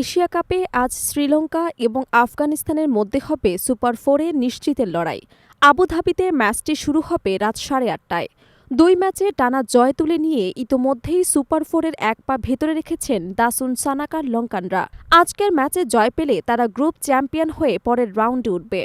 Asia কাপে আজ শ্রীলঙ্কা এবং আফগানিস্তানের মধ্যে হবে সুপার ফোরে নিশ্চিতের লড়াই। আবুধাবিতে ম্যাচটি শুরু হবে রাত সাড়ে আটটায়। দুই ম্যাচে টানা জয় তুলে নিয়ে ইতোমধ্যেই সুপার ফোরের এক পা ভেতরে রেখেছেন দাসুন সানাকার লঙ্কানরা। আজকের ম্যাচে জয় পেলে তারা গ্রুপ চ্যাম্পিয়ন হয়ে পরের রাউন্ডে উঠবে।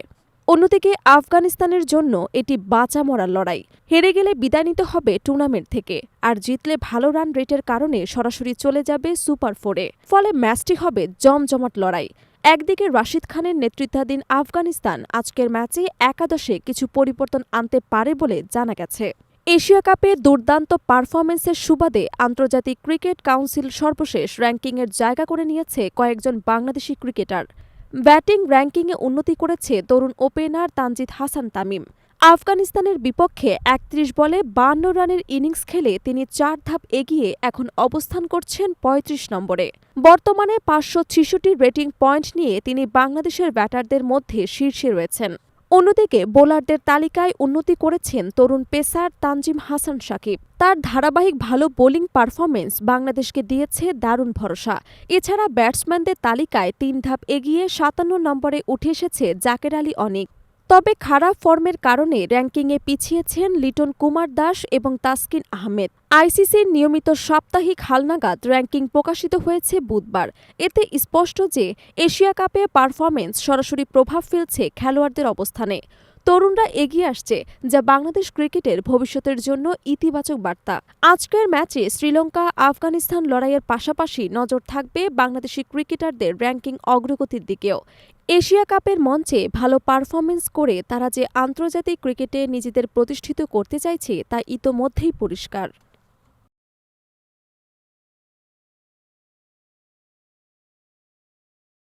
অন্যদিকে আফগানিস্তানের জন্য এটি বাঁচা মরার লড়াই। হেরে গেলে বিদায় নিতে হবে টুর্নামেন্ট থেকে, আর জিতলে ভালো রান রেটের কারণে সরাসরি চলে যাবে সুপার ফোরে। ফলে ম্যাচটি হবে জমজমাট লড়াই। একদিকে রাশিদ খানের নেতৃত্বাধীন আফগানিস্তান আজকের ম্যাচে একাদশে কিছু পরিবর্তন আনতে পারে বলে জানা গেছে। এশিয়া কাপে দুর্দান্ত পারফরমেন্সের সুবাদে আন্তর্জাতিক ক্রিকেট কাউন্সিল সর্বশেষ র্যাঙ্কিংয়ের জায়গা করে নিয়েছে কয়েকজন বাংলাদেশি ক্রিকেটার। ব্যাটিং র্যাঙ্কিংয়ে উন্নতি করেছে তরুণ ওপেনার তানজিদ হাসান তামিম। আফগানিস্তানের বিপক্ষে একত্রিশ বলে বান্ন রানের ইনিংস খেলে তিনি চার ধাপ এগিয়ে এখন অবস্থান করছেন ৩৫ নম্বরে। বর্তমানে পাঁচশো ছিষট্টি রেটিং পয়েন্ট নিয়ে তিনি বাংলাদেশের ব্যাটারদের মধ্যে শীর্ষে রয়েছেন। অন্যদিকে বোলারদের তালিকায় উন্নতি করেছেন তরুণ পেসার তানজিম হাসান সাকিব। তার ধারাবাহিক ভালো বোলিং পারফরমেন্স বাংলাদেশকে দিয়েছে দারুণ ভরসা। এছাড়া ব্যাটসম্যানদের তালিকায় তিন ধাপ এগিয়ে সাতান্ন নম্বরে উঠে এসেছে জাকের আলী অনিক। তবে খারাপ ফর্মের কারণে র্যাঙ্কিংয়ে পিছিয়েছেন লিটন কুমার দাস এবং তাসকিন আহমেদ। আইসিসির নিয়মিত সাপ্তাহিক হালনাগাদ র্যাঙ্কিং প্রকাশিত হয়েছে বুধবার। এতে স্পষ্ট যে এশিয়া কাপে পারফরমেন্স সরাসরি প্রভাব ফেলছে খেলোয়াড়দের অবস্থানে। তরুণরা এগিয়ে আসছে, যা বাংলাদেশ ক্রিকেটের ভবিষ্যতের জন্য ইতিবাচক বার্তা। আজকের ম্যাচে শ্রীলঙ্কা, আফগানিস্তান লড়াইয়ের পাশাপাশি নজর থাকবে বাংলাদেশি ক্রিকেটারদের র্যাঙ্কিং অগ্রগতির দিকেও। এশিয়া কাপের মঞ্চে ভালো পারফরমেন্স করে তারা যে আন্তর্জাতিক ক্রিকেটে নিজেদের প্রতিষ্ঠিত করতে চাইছে তা ইতোমধ্যেই পরিষ্কার।